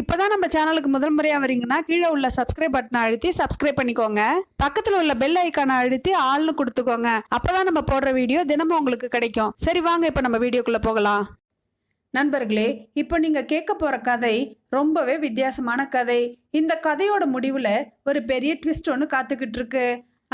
இப்போதான் நம்ம சேனலுக்கு முதல் முறையாக வரீங்கன்னா கீழே உள்ள சப்ஸ்கிரைப் பட்டனை அழுத்தி சப்ஸ்கிரைப் பண்ணிக்கோங்க. பக்கத்தில் உள்ள பெல் ஐக்கானை அழுத்தி ஆள்னு கொடுத்துக்கோங்க. அப்போதான் நம்ம போடுற வீடியோ தினமும் உங்களுக்கு கிடைக்கும். சரி வாங்க இப்போ நம்ம வீடியோக்குள்ளே போகலாம். நண்பர்களே இப்போ நீங்கள் கேட்க போகிற கதை ரொம்பவே வித்தியாசமான கதை. இந்த கதையோட முடிவில் ஒரு பெரிய ட்விஸ்ட் ஒன்று காத்துக்கிட்டு இருக்கு.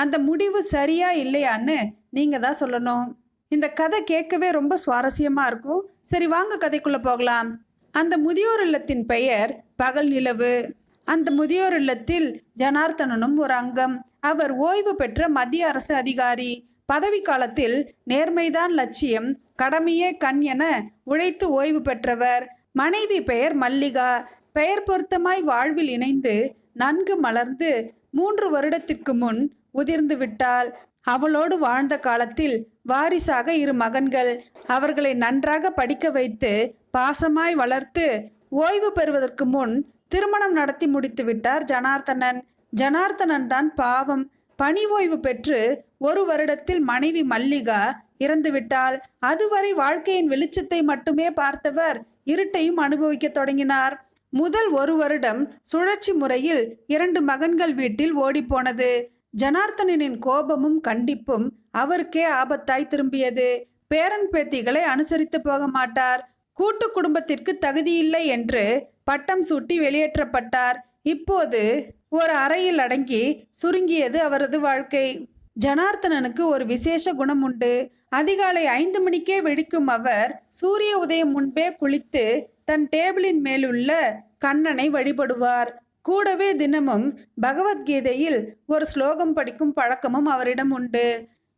அந்த முடிவு சரியா இல்லையான்னு நீங்கள் தான் சொல்லணும். இந்த கதை கேட்கவே ரொம்ப சுவாரஸ்யமாக இருக்கும். சரி வாங்க கதைக்குள்ளே போகலாம். அந்த முதியோர் இல்லத்தின் பெயர் பகல் நிலவு. அந்த முதியோர் இல்லத்தில் ஜனார்த்தனனும் ஒரு அங்கம். அவர் ஓய்வு பெற்ற மத்திய அரசு அதிகாரி. பதவி காலத்தில் நேர்மைதான் லட்சியம். கடமையே கண் என உழைத்து ஓய்வு பெற்றவர். மனைவி பெயர் மல்லிகா. பெயர் பொருத்தமாய் வாழ்வில் இணைந்து நன்கு மலர்ந்து மூன்று வருடத்திற்கு முன் உதிர்ந்து விட்டால் அவளோடு வாழ்ந்த காலத்தில் வாரிசாக இரு மகன்கள் அவர்களை நன்றாக படிக்க வைத்து பாசமாய் வளர்த்து ஓய்வு பெறுவதற்கு முன் திருமணம் நடத்தி முடித்து விட்டார் ஜனார்த்தனன். ஜனார்த்தனன் தான் பாவம். பணி ஓய்வு பெற்று ஒரு வருடத்தில் மனைவி மல்லிகா இறந்துவிட்டால் அதுவரை வாழ்க்கையின் வெளிச்சத்தை மட்டுமே பார்த்தவர் இருட்டையும் அனுபவிக்க தொடங்கினார். முதல் ஒரு வருடம் சுழற்சி முறையில் இரண்டு மகன்கள் வீட்டில் ஓடிப்போனது. ஜனார்த்தனனின் கோபமும் கண்டிப்பும் அவருக்கே ஆபத்தாய் திரும்பியது. பேரன் பேத்திகளை அனுசரித்து போக மாட்டார். கூட்டு குடும்பத்திற்கு தகுதியில்லை என்று பட்டம் சூட்டி வெளியேற்றப்பட்டார். இப்போது ஒரு அறையில் அடங்கி சுருங்கியது அவரது வாழ்க்கை. ஜனார்த்தனனுக்கு ஒரு விசேஷ குணம் உண்டு. அதிகாலை ஐந்து மணிக்கே வெடிக்கும் அவர் சூரிய உதயம் முன்பே குளித்து தன் டேபிளின் மேலுள்ள கண்ணனை வழிபடுவார். கூடவே தினமும் பகவத்கீதையில் ஒரு ஸ்லோகம் படிக்கும் பழக்கமும் அவரிடம் உண்டு.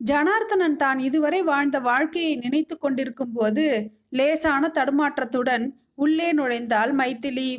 ஜனார்த்தனன் தான் இதுவரை வாழ்ந்த வாழ்க்கையை நினைத்து கொண்டிருக்கும் போது லேசான தடுமாற்றத்துடன் உள்ளே நுழைந்தாள் மைத்திலி.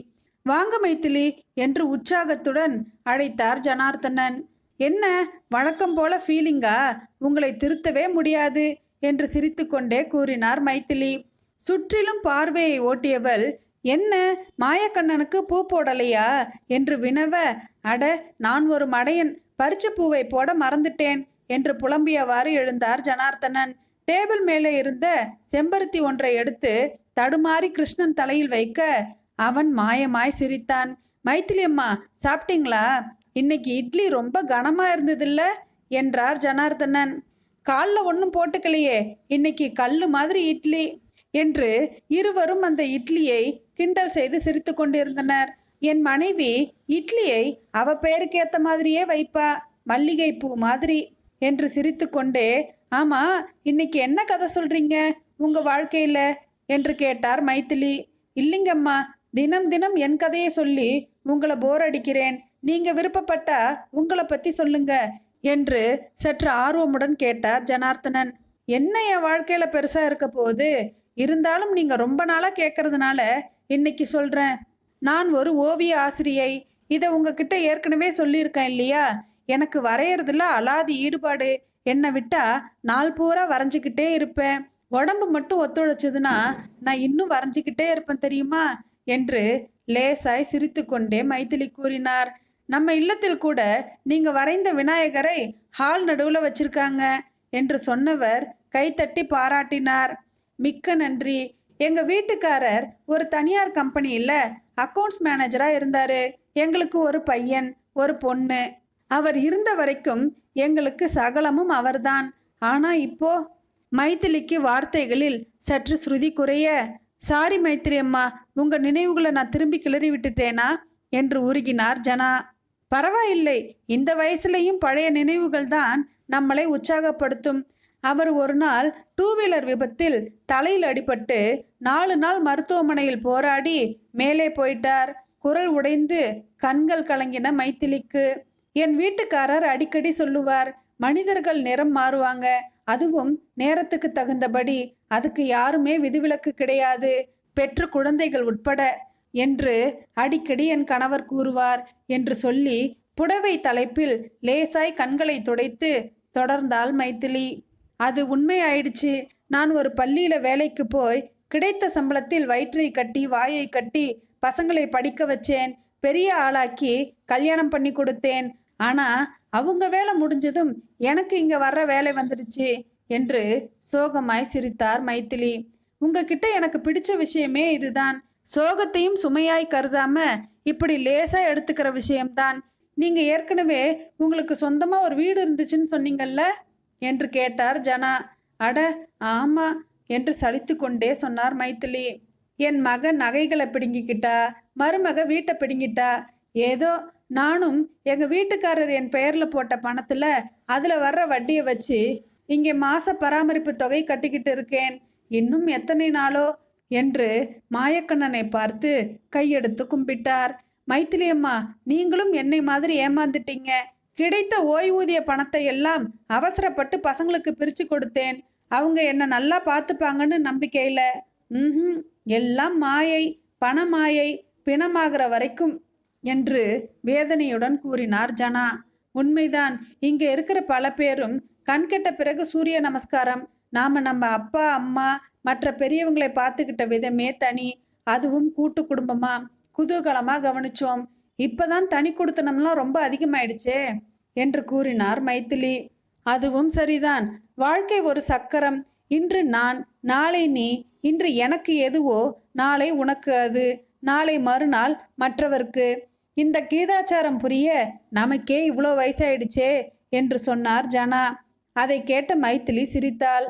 வாங்க மைத்திலி என்று உற்சாகத்துடன் அழைத்தார் ஜனார்த்தனன். என்ன வழக்கம் போல ஃபீலிங்கா? உங்களை திருத்தவே முடியாது என்று சிரித்துக்கொண்டே கூறினார் மைத்திலி. சுற்றிலும் பார்வையை ஓட்டியவள் என்ன? மாயக்கண்ணனுக்கு பூ போடலையா? என்று வினவ அட நான் ஒரு மடையன் பறிச்ச பூவை போட மறந்துட்டேன் என்று புலம்பியவாறு எழுந்தார் ஜனார்த்தனன். டேபிள் மேலே இருந்த செம்பருத்தி ஒன்றை எடுத்து தடுமாறி கிருஷ்ணன் தலையில் வைக்க அவன் மாயமாய் சிரித்தான். மைத்திலி அம்மா சாப்பிட்டீங்களா? இன்னைக்கு இட்லி ரொம்ப கனமா இருந்ததில்ல? என்றார் ஜனார்தனன் காலில் ஒன்றும் போட்டுக்கலையே இன்னைக்கு கல் மாதிரி இட்லி. என்று இருவரும் அந்த இட்லியை கிண்டல் செய்து சிரித்து கொண்டிருந்தனர். என் மனைவி இட்லியை அவ பெயருக்கு ஏத்த மாதிரியே வைப்பா மல்லிகை பூ மாதிரி என்று சிரித்துக்கொண்டே ஆமா இன்னைக்கு என்ன கதை சொல்றீங்க? உங்க வாழ்க்கையில? என்று கேட்டார் மைத்திலி. இல்லைங்கம்மா தினம் தினம் என் கதையை சொல்லி உங்களை போர் அடிக்கிறேன். நீங்க விருப்பப்பட்டா உங்களை பத்தி சொல்லுங்க என்று சற்று ஆர்வமுடன் கேட்டார் ஜனார்த்தனன். என்ன என் வாழ்க்கையில பெருசா இருக்க போகுது? இருந்தாலும் நீங்க ரொம்ப நாளா கேட்கறதுனால இன்னைக்கு சொல்றேன். நான் ஒரு ஓவிய ஆசிரியை. இதை உங்ககிட்ட ஏற்கனவே சொல்லியிருக்கேன் இல்லையா? எனக்கு வரையறதுல அலாதி ஈடுபாடு. என்னை விட்டா நாள் பூரா வரைஞ்சிக்கிட்டே இருப்பேன். உடம்பு மட்டும் ஒத்துழைச்சதுன்னா நான் இன்னும் வரைஞ்சிக்கிட்டே இருப்பேன் தெரியுமா? என்று லேசாய் சிரித்துக்கொண்டே மைதிலி கூறினார். நம்ம இல்லத்தில் கூட நீங்க வரைந்த விநாயகரை ஹால் நடுவில் வச்சிருக்காங்க என்று சொன்னவர் கைத்தட்டி பாராட்டினார். மிக்க நன்றி. எங்க வீட்டுக்காரர் ஒரு தனியார் கம்பெனியில் அக்கவுண்ட்ஸ் மேனேஜரா இருந்தாரு. எங்களுக்கு ஒரு பையன் ஒரு பொண்ணு. அவர் இருந்த வரைக்கும் எங்களுக்கு சகலமும் அவர்தான். ஆனா இப்போ மைத்திலிக்கு வார்த்தைகளில் சற்று ஸ்ருதி குறைய சாரி மைத்திரி அம்மா உங்க நினைவுகளை நான் திரும்பி கிளறி விட்டுட்டேனா? என்று உருகினார் ஜனா. பரவாயில்லை இந்த வயசுலேயும் பழைய நினைவுகள் தான் நம்மளை உற்சாகப்படுத்தும். அவர் ஒரு நாள் டூ வீலர் விபத்தில் தலையில் அடிபட்டு நாலு நாள் மருத்துவமனையில் போராடி மேலே போயிட்டார். குரல் உடைந்து கண்கள் கலங்கின மைத்திலிக்கு. என் வீட்டுக்காரர் அடிக்கடி சொல்லுவார் மனிதர்கள் நிறம் மாறுவாங்க. அதுவும் நேரத்துக்கு தகுந்தபடி. அதுக்கு யாருமே விதிவிலக்கு கிடையாது. பெற்ற குழந்தைகள் உட்பட என்று அடிக்கடி என் கணவர் கூறுவார் என்று சொல்லி புடவை தலைப்பில் லேசாய் கண்களை துடைத்து தொடர்ந்தாள் மைத்திலி. அது உண்மையாயிடுச்சு. நான் ஒரு பள்ளியில் வேலைக்கு போய் கிடைத்த சம்பளத்தில் வயிற்றை கட்டி வாயை கட்டி பசங்களை படிக்க வச்சேன். பெரிய ஆளாக்கி கல்யாணம் பண்ணி கொடுத்தேன். ஆனால் அவங்க வேலை முடிஞ்சதும் எனக்கு இங்கே வர்ற வேலை வந்துடுச்சு என்று சோகமாய் சிரித்தார் மைத்திலி. உங்ககிட்ட எனக்கு பிடிச்ச விஷயமே இதுதான். சோகத்தையும் சுமையாய் கருதாம இப்படி லேசா எடுத்துக்கிற விஷயம்தான். நீங்க ஏற்கனவே உங்களுக்கு சொந்தமா ஒரு வீடு இருந்துச்சுன்னு சொன்னீங்கல்ல? என்று கேட்டார் ஜனா. அட ஆமா என்று சலித்து கொண்டே சொன்னார் மைத்திலி. என் மகன் நகைகளை பிடுங்கிக்கிட்டா? மருமக வீட்டை பிடுங்கிட்டா? ஏதோ நானும் எங்கள் வீட்டுக்காரர் என் பெயரில் போட்ட பணத்தில் அதில் வர்ற வட்டியை வச்சு இங்கே மாச பராமரிப்பு தொகை கட்டிக்கிட்டு இருக்கேன். இன்னும் எத்தனை நாளோ? என்று மாயக்கண்ணனை பார்த்து கையெடுத்து கும்பிட்டார். மைத்திலி அம்மா நீங்களும் என்னை மாதிரி ஏமாந்துட்டீங்க. கிடைத்த ஓய்வூதிய பணத்தை எல்லாம் அவசரப்பட்டு பசங்களுக்கு பிரித்து கொடுத்தேன். அவங்க என்னை நல்லா பார்த்துப்பாங்கன்னு நம்பிக்கையில். ம் எல்லாம் மாயை பண மாயை பிணமாகிற வரைக்கும் என்று வேதனையுடன் கூறினார் ஜனா. உண்மைதான். இங்கே இருக்கிற பல பேரும் கண்கெட்ட பிறகு சூரிய நமஸ்காரம். நாம் நம்ம அப்பா அம்மா மற்ற பெரியவங்களை பார்த்துக்கிட்ட விதமே தனி. அதுவும் கூட்டு குடும்பமா? குதூகலமாக கவனிச்சோம். இப்பதான் தனி கொடுத்தனம்லாம் ரொம்ப அதிகமாயிடுச்சே என்று கூறினார் மைத்திலி. அதுவும் சரிதான். வாழ்க்கை ஒரு சக்கரம். இன்று நான் நாளை நீ இன்று எனக்கு எதுவோ நாளை உனக்கு அது நாளை மறுநாள் மற்றவர்க்கு. இந்த கீதாச்சாரம் புரிய நமக்கே இவ்வளோ வயசாயிடுச்சே என்று சொன்னார் ஜனா. அதை கேட்ட மைத்திலி சிரித்தாள்.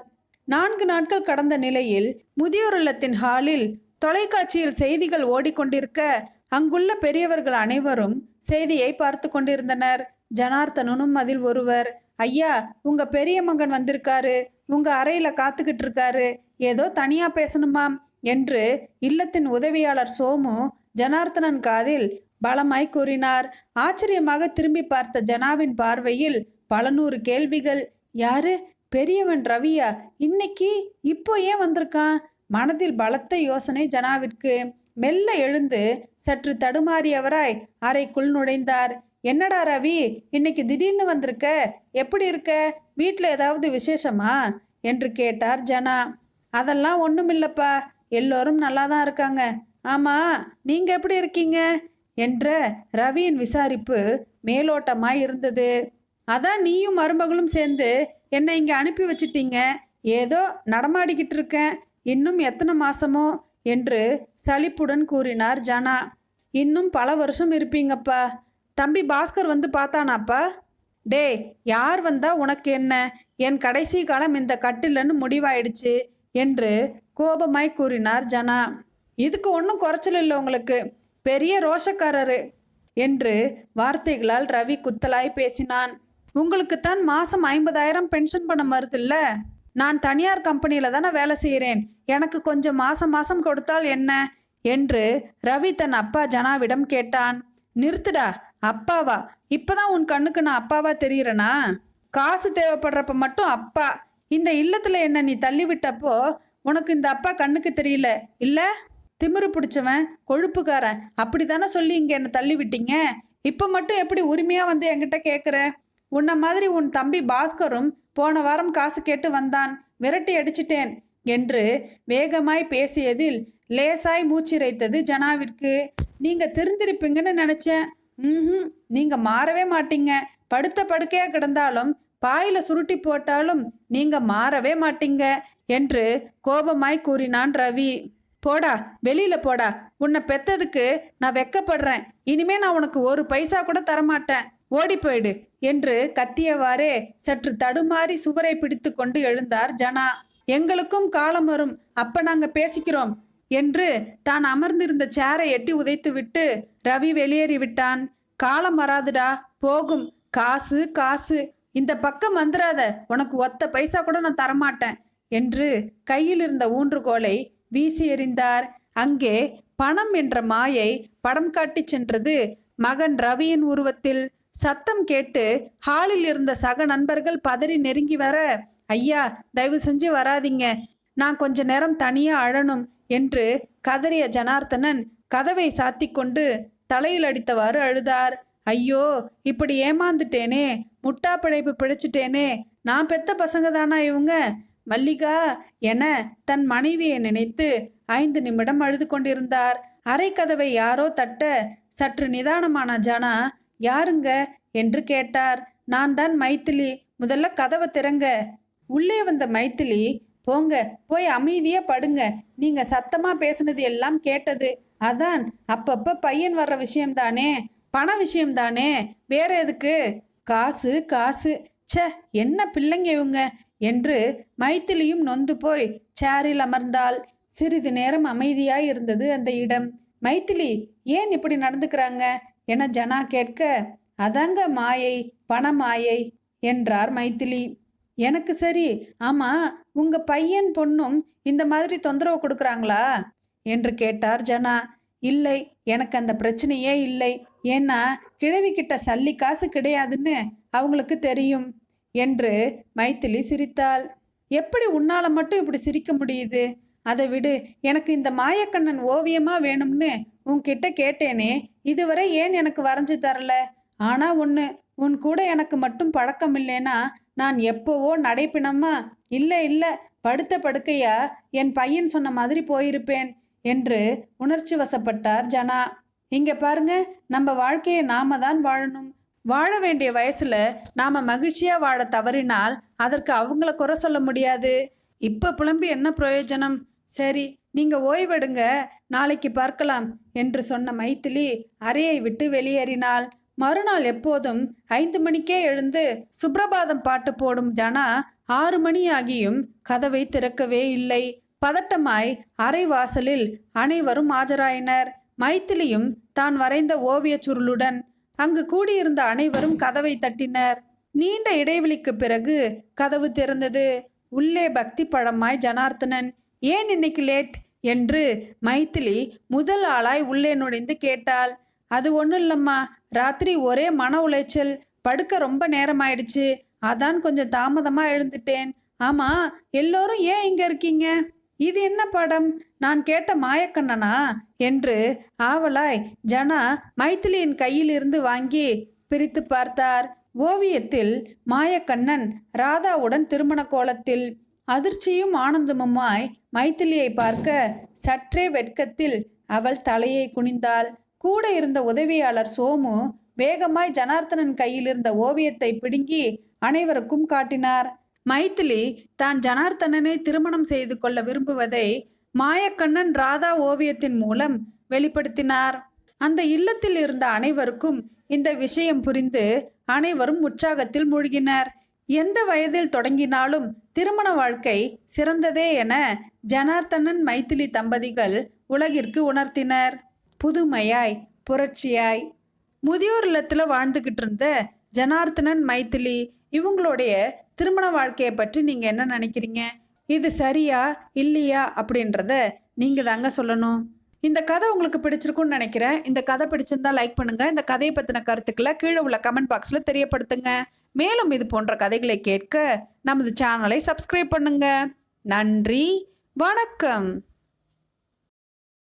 நான்கு நாட்கள் கடந்த நிலையில் முதியோர் இல்லத்தின் ஹாலில் தொலைக்காட்சியில் செய்திகள் ஓடிக்கொண்டிருக்க அங்குள்ள பெரியவர்கள் அனைவரும் செய்தியை பார்த்து கொண்டிருந்தனர். ஜனார்த்தனனும் அதில் ஒருவர் ஐயா உங்க பெரிய மகன் வந்திருக்காரு. உங்க அறையில காத்துக்கிட்டு இருக்காரு. ஏதோ தனியா பேசணுமாம் என்று இல்லத்தின் உதவியாளர் சோமு ஜனார்த்தனன் காதில் பலமாய் கூறினார். ஆச்சரியமாக திரும்பி பார்த்த ஜனாவின் பார்வையில் பல நூறு கேள்விகள். யாரு? பெரியவன் ரவியா? இன்னைக்கு? இப்போ ஏன் வந்திருக்கான்? மனதில் பலத்த யோசனை ஜனாவிற்கு. மெல்ல எழுந்து சற்று தடுமாறியவராய் அறைக்குள் நுழைந்தார். என்னடா ரவி இன்னைக்கு திடீர்னு வந்திருக்க? எப்படி இருக்க? வீட்டில் ஏதாவது விசேஷமா? என்று கேட்டார் ஜனா. அதெல்லாம் ஒன்றுமில்லப்பா எல்லோரும் நல்லா தான் இருக்காங்க. ஆமாம் நீங்கள் எப்படி இருக்கீங்க? என்ற ரவியின் விசாரிப்பு மேலோட்டமாய் இருந்தது. அதான் நீயும் மருமகளும் சேர்ந்து என்னை இங்கே அனுப்பி வச்சிட்டீங்க. ஏதோ நடமாடிக்கிட்டு இருக்கேன். இன்னும் எத்தனை மாசமோ என்று சலிப்புடன் கூறினார் ஜனா. இன்னும் பல வருஷம் இருப்பீங்கப்பா. தம்பி பாஸ்கர் வந்து பார்த்தானாப்பா? டேய் யார் வந்தா உனக்கு என்ன? என் கடைசி காலம் இந்த கட்டிலன்னு முடிவாயிடுச்சு என்று கோபமாய் கூறினார் ஜனா. இதுக்கு ஒன்றும் குறைச்சல் இல்லை உங்களுக்கு. பெரிய ரோஷக்காரரு என்று வார்த்தைகளால் ரவி குத்தலாய் பேசினான். உங்களுக்குத்தான் மாதம் ஐம்பதாயிரம் பென்ஷன் பணம் வருதுல்ல நான் தனியார் கம்பெனியில் தானே வேலை செய்கிறேன் எனக்கு கொஞ்சம் மாசம் மாசம் கொடுத்தால் என்ன? என்று ரவி தன் அப்பா ஜனாவிடம் கேட்டான். நிறுத்துடா அப்பாவா? இப்பதான் உன் கண்ணுக்கு நான் அப்பாவா தெரியறனா? காசு தேவைப்படுறப்ப மட்டும் அப்பா. இந்த இல்லத்துல என்ன நீ தள்ளி விட்டப்போ உனக்கு இந்த அப்பா கண்ணுக்கு தெரியல. இல்ல? திமிரு பிடிச்சவன் கொழுப்புக்காரன். அப்படி தானே சொல்லி இங்க என்ன தள்ளி விட்டீங்க இப்போ மட்டும் எப்படி உரிமையா வந்து என்கிட்ட கேக்குற? உன்ன மாதிரி உன் தம்பி பாஸ்கரும் போன வாரம் காசு கேட்டு வந்தான். விரட்டி அடிச்சிட்டேன். என்று வேகமாய் பேசியதில் லேசாய் மூச்சிரைத்தது ஜனாவிற்கு நீங்க திருந்திருப்பீங்கன்னு நினைச்சேன். ம் நீங்க மாறவே மாட்டீங்க. படுத்த படுக்கையா கிடந்தாலும் பாயில சுருட்டி போட்டாலும் நீங்க மாறவே மாட்டீங்க என்று கோபமாய் கூறினான் ரவி. போடா வெளியில போடா. உன்னை பெத்ததுக்கு நான் வெக்கப்படுறேன். இனிமே நான் உனக்கு ஒரு பைசா கூட தரமாட்டேன். ஓடி போயிடு என்று கத்தியவாறே சற்று தடுமாறி சுவரை பிடித்து கொண்டு எழுந்தார் ஜனா. எங்களுக்கும் காலம் வரும். அப்ப நாங்க பேசிக்கிறோம் என்று தான் அமர்ந்திருந்த சேரை எட்டி உதைத்துவிட்டு ரவி வெளியேறி விட்டான். காலம் வராதுடா போகும். காசு காசு. இந்த பக்கம் வந்துடாத உனக்கு ஒத்த பைசா கூட நான் தரமாட்டேன் என்று கையில் இருந்த ஊன்றுகோலை வீசி எறிந்தார். அங்கே பணம் என்ற மாயை படம் காட்டிச் சென்றது மகன் ரவியின் உருவத்தில். சத்தம் கேட்டு ஹாலில் இருந்த சக நண்பர்கள் பதறி நெருங்கி வர ஐயா தயவு செஞ்சு வராதீங்க. நான் கொஞ்ச நேரம் தனியா அழணும் என்று கதறிய ஜனார்த்தனன் கதவை சாத்தி கொண்டு தலையில் அடித்தவாறு அழுதார். ஐயோ இப்படி ஏமாந்துட்டேனே முட்டா பிழைப்பு பிழைச்சிட்டேனே நான் பெத்த பசங்க தானா இவங்க? மல்லிகா என தன் மனைவியை நினைத்து ஐந்து நிமிடம் அழுது கொண்டிருந்தார். அரைக்கதவை யாரோ தட்ட சற்று நிதானமான ஜனா யாருங்க? என்று கேட்டார். நான் தான் மைத்திலி. முதல்ல கதவை திறங்க. உள்ளே வந்த மைத்திலி போங்க போய் அமைதியாக படுங்க. நீங்க சத்தமா பேசுனது எல்லாம் கேட்டது. அதான் அப்பப்ப பையன் வர்ற விஷயம் தானே? பண விஷயம்தானே வேற எதுக்கு? காசு காசு. ச்சே என்ன பிள்ளைங்க இவங்க? என்று மைத்திலியும் நொந்து போய் சேரில் அமர்ந்தாள். சிறிது நேரம் அமைதியாய் இருந்தது அந்த இடம். மைத்திலி ஏன் இப்படி நடந்துக்கிறாங்க? என ஜனா கேட்க அதாங்க மாயை பண மாயை என்றார் மைத்திலி. எனக்கு சரி. ஆமா உங்க பையன் பொண்ணும் இந்த மாதிரி தொந்தரவு கொடுக்குறாங்களா? என்று கேட்டார் ஜனா. இல்லை எனக்கு அந்த பிரச்சனையே இல்லை. ஏன்னா கிழவி கிட்ட சல்லி காசு கிடையாதுன்னு அவங்களுக்கு தெரியும் என்று மைத்திலி சிரித்தாள். எப்படி உன்னால மட்டும் இப்படி சிரிக்க முடியுது? அதை விடு எனக்கு இந்த மாயக்கண்ணன் ஓவியமா வேணும்னு உன்கிட்ட கேட்டேனே. இதுவரை ஏன் எனக்கு வரைஞ்சு தரல? ஆனா ஒன்று உன் கூட எனக்கு மட்டும் பழக்கம் இல்லைன்னா நான் எப்போவோ நடைப்பிணமா இல்லை இல்லை படுத்த படுக்கையா என் பையன் சொன்ன மாதிரி போயிருப்பேன் என்று உணர்ச்சி வசப்பட்டார் ஜனா. இங்க பாருங்க நம்ம வாழ்க்கையை நாம தான் வாழணும். வாழ வேண்டிய வயசுல நாம மகிழ்ச்சியா வாழ தவறினால் அதற்கு அவங்கள குறை சொல்ல முடியாது. இப்ப புலம்பி என்ன பிரயோஜனம்? சரி நீங்க ஓய்வெடுங்க நாளைக்கு பார்க்கலாம் என்று சொன்ன மைத்திலி அறையை விட்டு வெளியேறினாள். மறுநாள் எப்போதும் ஐந்து மணிக்கே எழுந்து சுப்ரபாதம் பாட்டு போடும் ஜனா ஆறு மணி ஆகியும் கதவை திறக்கவே இல்லை. பதட்டமாய் அரை வாசலில் அனைவரும் ஆஜராயினர். மைத்திலியும் தான் வரைந்த ஓவியச் சுருளுடன் அங்கு கூடியிருந்த அனைவரும் கதவை தட்டினர். நீண்ட இடைவெளிக்கு பிறகு கதவு திறந்தது. உள்ளே பக்தி பழமாய் ஜனார்த்தனன் ஏன் இன்னைக்கு லேட்? என்று மைத்திலி முதல் ஆளாய் உள்ளே நுழைந்து கேட்டாள். அது ஒன்றும் இல்லைம்மா. ராத்திரி ஒரே மன உளைச்சல். படுக்க ரொம்ப நேரம் ஆயிடுச்சு அதான் கொஞ்சம் தாமதமாக எழுந்துட்டேன். ஆமாம் எல்லோரும் ஏன் இங்கே இருக்கீங்க? இது என்ன படம்? நான் கேட்ட மாயக்கண்ணனா? என்று ஆவலாய் ஜனா மைத்திலியின் கையிலிருந்து வாங்கி பிரித்து பார்த்தார். ஓவியத்தில் மாயக்கண்ணன் ராதாவுடன் திருமண கோலத்தில் அதிர்ச்சியும் ஆனந்தமுமாய் மைத்திலியை பார்க்க சற்றே வெட்கத்தில் அவள் தலையை குனிந்தாள். கூட இருந்த உதவியாளர் சோமு வேகமாய் ஜனார்த்தனன் கையில் இருந்த ஓவியத்தை பிடுங்கி அனைவருக்கும் காட்டினார். மைத்திலி தான் ஜனார்த்தனனை திருமணம் செய்து கொள்ள விரும்புவதை மாயக்கண்ணன் ராதா ஓவியத்தின் மூலம் வெளிப்படுத்தினார். அந்த இல்லத்தில் இருந்த அனைவருக்கும் இந்த விஷயம் புரிந்து அனைவரும் உற்சாகத்தில் மூழ்கினர். எந்த வயதில் தொடங்கினாலும் திருமண வாழ்க்கை சிறந்ததே என ஜனார்த்தனன் மைத்திலி தம்பதிகள் உலகிற்கு உணர்த்தினர். புதுமையாய் புரட்சியாய். முதியோர் இல்லத்தில் வாழ்ந்துக்கிட்டு இருந்த ஜனார்த்தனன் மைத்திலி இவங்களுடைய திருமண வாழ்க்கையை பற்றி நீங்கள் என்ன நினைக்கிறீங்க? இது சரியா இல்லையா அப்படின்றத நீங்கள் தாங்க சொல்லணும். இந்த கதை உங்களுக்கு பிடிச்சிருக்கும்னு நினைக்கிறேன். இந்த கதை பிடிச்சிருந்தா லைக் பண்ணுங்க. இந்த கதையை பற்றின கருத்துக்களை கீழே உள்ள கமெண்ட் பாக்ஸில் தெரியப்படுத்துங்க. மேலும் இது போன்ற கதைகளை கேட்க நமது சேனலை சப்ஸ்கிரைப் பண்ணுங்க. நன்றி. வணக்கம்.